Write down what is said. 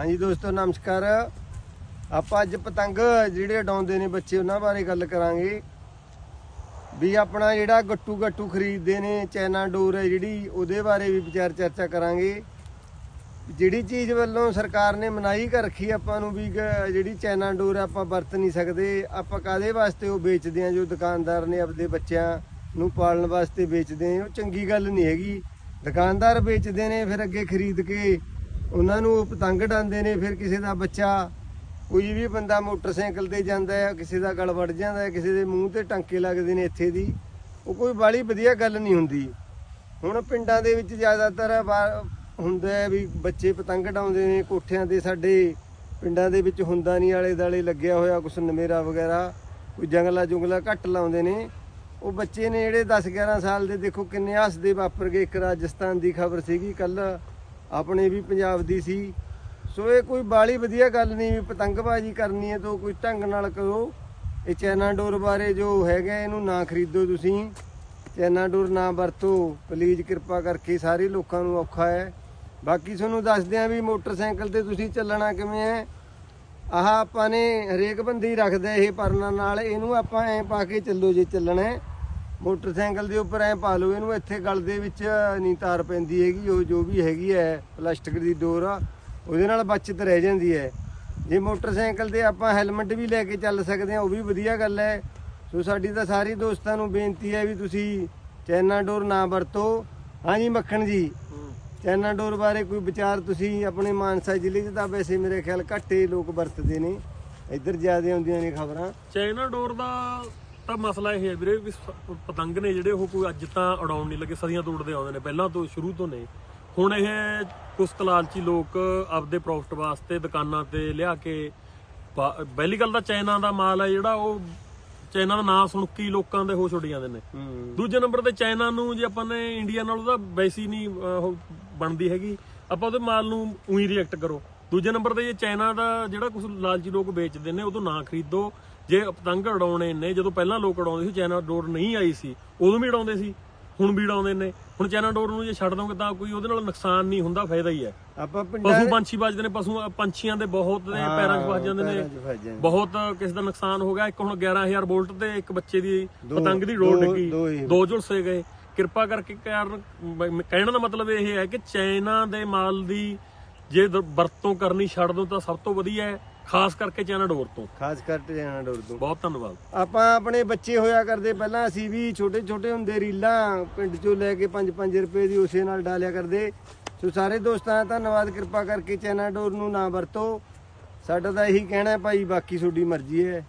ਹਾਂਜੀ ਦੋਸਤੋ, ਨਮਸਕਾਰ। ਆਪਾਂ ਅੱਜ ਪਤੰਗ ਜਿਹੜੇ ਉਡਾਉਂਦੇ ਨੇ ਬੱਚੇ, ਉਹਨਾਂ ਬਾਰੇ ਗੱਲ ਕਰਾਂਗੇ। ਵੀ ਆਪਣਾ ਜਿਹੜਾ ਗੱਟੂ ਗੱਟੂ ਖਰੀਦਦੇ ਨੇ, ਚੈਨਾ ਡੋਰ ਹੈ ਜਿਹੜੀ, ਉਹਦੇ ਬਾਰੇ ਵੀ ਵਿਚਾਰ ਚਰਚਾ ਕਰਾਂਗੇ। ਜਿਹੜੀ ਚੀਜ਼ ਵੱਲੋਂ ਸਰਕਾਰ ਨੇ ਮਨਾਹੀ ਕਰ ਰੱਖੀ ਆਪਾਂ ਨੂੰ ਵੀ, ਗ- ਜਿਹੜੀ ਚੈਨਾ ਡੋਰ ਆਪਾਂ ਵਰਤ ਨਹੀਂ ਸਕਦੇ। ਆਪਾਂ ਕਾਦੇ ਵਾਸਤੇ ਉਹ ਵੇਚਦੇ ਆ ਜੋ ਦੁਕਾਨਦਾਰ ਨੇ ਆਪਦੇ ਬੱਚਿਆਂ ਨੂੰ ਪਾਲਣ ਵਾਸਤੇ ਵੇਚਦੇ ਆ ਉਹ ਚੰਗੀ ਗੱਲ ਨਹੀਂ ਹੈਗੀ। ਦੁਕਾਨਦਾਰ ਵੇਚਦੇ ਨੇ, ਫਿਰ ਅੱਗੇ ਖਰੀਦ ਕੇ ਉਹਨਾਂ ਨੂੰ ਉਹ ਪਤੰਗ ਡਾਂਦੇ ਨੇ, ਫਿਰ ਕਿਸੇ ਦਾ ਬੱਚਾ ਕੋਈ ਵੀ ਬੰਦਾ ਮੋਟਰਸਾਈਕਲ ਤੇ ਜਾਂਦਾ ਹੈ, ਕਿਸੇ ਦਾ ਗਲ ਵੜ ਜਾਂਦਾ ਹੈ, ਕਿਸੇ ਦੇ ਮੂੰਹ ਤੇ ਟਾਂਕੇ ਲੱਗਦੇ ਨੇ ਇੱਥੇ ਦੀ, ਉਹ ਕੋਈ ਬਾਲੀ ਵਧੀਆ ਗੱਲ ਨਹੀਂ ਹੁੰਦੀ। ਹੁਣ ਪਿੰਡਾਂ ਦੇ ਵਿੱਚ ਜ਼ਿਆਦਾਤਰ ਬਾ- ਹੁੰਦਾ ਹੈ ਵੀ ਬੱਚੇ ਪਤੰਗ ਡਾਉਂਦੇ ਨੇ, ਕੋਠਿਆਂ ਦੇ ਸਾਡੇ ਪਿੰਡਾਂ ਦੇ ਵਿੱਚ ਹੁੰਦਾ ਨਹੀਂ, ਆਲੇ ਦਾਲੇ ਲੱਗਿਆ ਹੋਇਆ ਕੁਛ ਨਵੇਰਾ ਵਗੈਰਾ, ਕੋਈ ਜੰਗਲਾ ਜੁੰਗਲਾ ਘੱਟ ਲਾਉਂਦੇ ਨੇ। ਉਹ ਬੱਚੇ ਨੇ ਜਿਹੜੇ 10 11 ਸਾਲ ਦੇ, ਦੇਖੋ ਕਿੰਨੇ ਹੱਸਦੇ ਵਾਪਰ ਗਏ। ਇੱਕ ਰਾਜਸਥਾਨ ਦੀ ਖਬਰ ਸੀਗੀ ਕੱਲ ਆਪਣੇ ਵੀ ਪੰਜਾਬ ਦੀ ਸੀ। ਸੋ ਇਹ ਕੋਈ ਬਾਲੀ ਵਧੀਆ ਗੱਲ ਨਹੀਂ ਵੀ ਪਤੰਗਬਾਜ਼ੀ ਕਰਨੀ ਹੈ ਤਾਂ ਕੋਈ ਢੰਗ ਨਾਲ ਕਰੋ। ਇਹ ਚਾਈਨਾ ਡੋਰ ਬਾਰੇ ਜੋ ਹੈਗਾ ਇਹਨੂੰ ਨਾ ਖਰੀਦੋ ਤੁਸੀਂ। ਚਾਈਨਾ ਡੋਰ ਨਾ ਵਰਤੋ। ਪਲੀਜ਼ ਕਿਰਪਾ ਕਰਕੇ ਸਾਰੇ ਲੋਕਾਂ ਨੂੰ ਔਖਾ ਹੈ। ਬਾਕੀ ਤੁਹਾਨੂੰ ਦੱਸਦੇ ਆ ਵੀ ਮੋਟਰਸਾਈਕਲ ਤੇ ਤੁਸੀਂ ਚੱਲਣਾ ਕਿਵੇਂ ਹੈ। ਆਹ ਆਪਾਂ ਨੇ ਹਰੇਕ ਬੰਦੇ ਹੀ ਰੱਖਦਾ ਇਹ ਪਰਨਾ ਨਾਲ। ਇਹਨੂੰ ਆਪਾਂ ਐ ਪਾ ਕੇ ਚੱਲੋ ਜੇ ਚੱਲਣਾ ਮੋਟਰਸਾਈਕਲ ਦੇ ਉੱਪਰ ਐ ਪਾ ਲਓ, ਇਹਨੂੰ ਇੱਥੇ ਗਲ ਦੇ ਵਿੱਚ ਨਹੀਂ ਤਾਰ ਪੈਂਦੀ ਹੈਗੀ, ਉਹ ਜੋ ਵੀ ਹੈਗੀ ਹੈ, ਪਲਾਸਟਿਕ ਦੀ ਡੋਰ ਆ, ਉਹਦੇ ਨਾਲ ਬਚਤ ਰਹਿ ਜਾਂਦੀ ਹੈ। ਜੇ ਮੋਟਰਸਾਈਕਲ ਤੇ ਆਪਾਂ ਹੈਲਮਟ ਵੀ ਲੈ ਕੇ ਚੱਲ ਸਕਦੇ ਆ ਉਹ ਵੀ ਵਧੀਆ ਗੱਲ ਹੈ। ਸੋ ਸਾਡੀ ਤਾਂ ਸਾਰੇ ਦੋਸਤਾਂ ਨੂੰ ਬੇਨਤੀ ਹੈ ਵੀ ਤੁਸੀਂ ਚਾਈਨਾ ਡੋਰ ਨਾ ਵਰਤੋ। ਹਾਂਜੀ ਮੱਖਣ ਜੀ, ਚੈਨਾ ਡੋਰ ਬਾਰੇ ਕੋਈ ਵਿਚਾਰ ਤੁਸੀਂ ਆਪਣੇ ਮਾਨਸਾ ਜ਼ਿਲ੍ਹੇ 'ਚ ਤਾਂ ਵੈਸੇ ਮੇਰੇ ਖਿਆਲ ਘੱਟੇ ਲੋਕ ਵਰਤਦੇ ਨੇ। ਇੱਧਰ ਜ਼ਿਆਦਾ ਆਉਂਦੀਆਂ ਨੇ ਖਬਰਾਂ। ਚਾਈਨਾ ਡੋਰ ਦਾ ਤਾਂ ਮਸਲਾ ਇਹ ਹੈ ਵੀਰੇ ਵੀ ਸ- ਪਤੰਗ ਨੇ ਜਿਹੜੇ ਉਹ ਕੋਈ ਅੱਜ ਤਾਂ ਉਡਾਉਣ ਨਹੀਂ ਲੱਗੇ ਸਦੀਆਂ ਤੋਂ ਉਡਦੇ ਆਉਂਦੇ ਨੇ ਪਹਿਲਾਂ ਤੋਂ ਸ਼ੁਰੂ ਤੋਂ ਨੇ ਹੁਣ ਇਹ ਕੁਝ ਕਲਾਲਚੀ ਲੋਕ ਆਪਦੇ ਪ੍ਰੋਫਿਟ ਵਾਸਤੇ ਦੁਕਾਨਾਂ ਤੇ ਲਿਆ ਕੇ ਪਾ- ਪਹਿਲੀ ਗੱਲ ਤਾਂ ਚਾਈਨਾ ਦਾ ਮਾਲ ਹੈ ਜਿਹੜਾ ਉਹ ਚਾਈਨਾ ਦਾ ਨਾਂ ਸੁਣ ਕੇ ਹੀ ਲੋਕਾਂ ਦੇ ਹੋਸ਼ ਉੱਡ ਜਾਂਦੇ ਨੇ। ਹੂੰ। ਦੂਜੇ ਨੰਬਰ ਤੇ ਚਾਈਨਾ ਨੂੰ ਜੇ ਆਪਾਂ ਨੇ ਇੰਡੀਆ ਨਾਲ ਉਹਦਾ ਵੈਸੀ ਨਹੀਂ ਅਹ, ਉਹ ਬਣਦੀ ਹੈਗੀ। ਆਪਾਂ ਉਹਦੇ ਮਾਲ ਨੂੰ ਉਹੀ ਰਿਐਕਟ ਕਰੋ। ਦੂਜੇ ਨੰਬਰ ਤੇ ਜੇ ਚਾਈਨਾ ਦਾ ਜਿਹੜਾ ਕੁਝ ਲਾਲਚੀ ਲੋਕ ਵੇਚਦੇ ਨੇ ਉਹ ਤੋਂ ਨਾ ਖਰੀਦੋ। ਜੇ ਪਤੰਗ ਉਡਾਉਣੇ ਨੇ ਜਦੋਂ ਪਹਿਲਾਂ ਲੋਕ ਉਡਾਉਂਦੇ ਸੀ ਚਾਈਨਾ ਡੋਰ ਨਹੀਂ ਆਈ ਸੀ ਉਦੋਂ ਵੀ ਉਡਾਉਂਦੇ ਸੀ ਹੁਣ ਵੀ ਉਡਾਉਂਦੇ ਨੇ। ਹੁਣ ਚਾਈਨਾ ਡੋਰ ਨੂੰ ਜੇ ਛੱਡ ਦੋਗੇ ਤਾਂ ਕੋਈ ਉਹਦੇ ਨਾਲ ਨੁਕਸਾਨ ਨਹੀਂ ਹੁੰਦਾ ਫਾਇਦਾ ਹੀ ਹੈ। ਆਪਾਂ ਪਸ਼ੂ ਪੰਛੀ ਵੱਜਦੇ ਨੇ ਪਸ਼ੂ ਪੰਛੀਆਂ ਦੇ ਬਹੁਤ ਦੇ ਪੈਰਾਂ 'ਚ ਫਸ ਜਾਂਦੇ ਨੇ। ਬਹੁਤ ਕਿਸੇ ਦਾ ਨੁਕਸਾਨ ਹੋ ਗਿਆ। ਇੱਕ ਹੁਣ 11000 ਵੋਲਟ ਤੇ ਇੱਕ ਬੱਚੇ ਦੀ ਪਤੰਗ ਦੀ ਡੋਰ ਡਿੱਗੀ। ਦੋ ਝੁਲਸੇ ਗਏ। ਕਿਰਪਾ ਕਰਕੇ ਕਾਰਨ ਕਹਿਣ ਦਾ ਮਤਲਬ ਇਹ ਹੈ ਕਿ ਚਾਈਨਾ ਦੇ ਮਾਲ ਦੀ ਜੇ ਵਰਤੋਂ ਕਰਨੀ ਛੱਡ ਦੋ ਤਾਂ ਸਭ ਤੋਂ ਵਧੀਆ ਹੈ। ਖਾਸ ਕਰਕੇ ਚਾਈਨਾ ਡੋਰ ਤੋਂ। ਖਾਸ ਕਰ ਚਾਈਨਾ ਡੋਰ ਤੋਂ। ਬਹੁਤ ਧੰਨਵਾਦ। ਆਪਾਂ ਆਪਣੇ ਬੱਚੇ ਹੋਇਆ ਕਰਦੇ ਪਹਿਲਾਂ ਅਸੀਂ ਵੀ ਛੋਟੇ ਛੋਟੇ ਹੁੰਦੇ ਰੀਲਾਂ ਪਿੰਡ ਚੋਂ ਲੈ ਕੇ 5-5 ਰੁਪਏ ਦੀ ਉਸੇ ਨਾਲ ਡਾਲਿਆ ਕਰਦੇ। ਸੋ ਸਾਰੇ ਦੋਸਤਾਂ ਦਾ ਧੰਨਵਾਦ ਕਿਰਪਾ ਕਰਕੇ ਚਾਈਨਾ ਡੋਰ ਨੂੰ ਨਾ ਵਰਤੋ। ਸਾਡਾ ਤਾਂ ਇਹੀ ਕਹਿਣਾ ਹੈ ਭਾਈ ਬਾਕੀ ਤੁਹਾਡੀ ਮਰਜ਼ੀ ਹੈ।